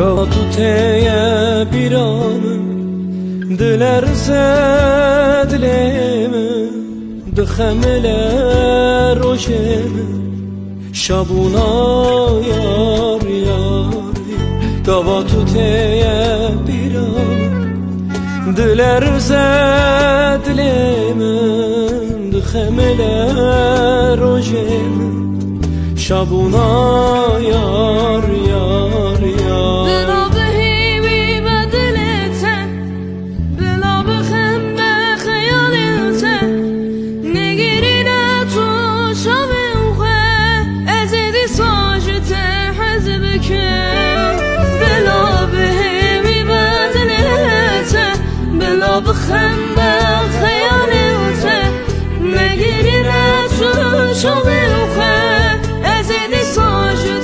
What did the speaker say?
Gatu teye bir anım Diler zedlemi Dixemler rojemi Şabuna yar yar Gavatu teye bir anım Diler zedlemi Dixemler rojemi Şabuna yar بخنده خیال اوته نگیری نه تو شب اوخه از این ساجد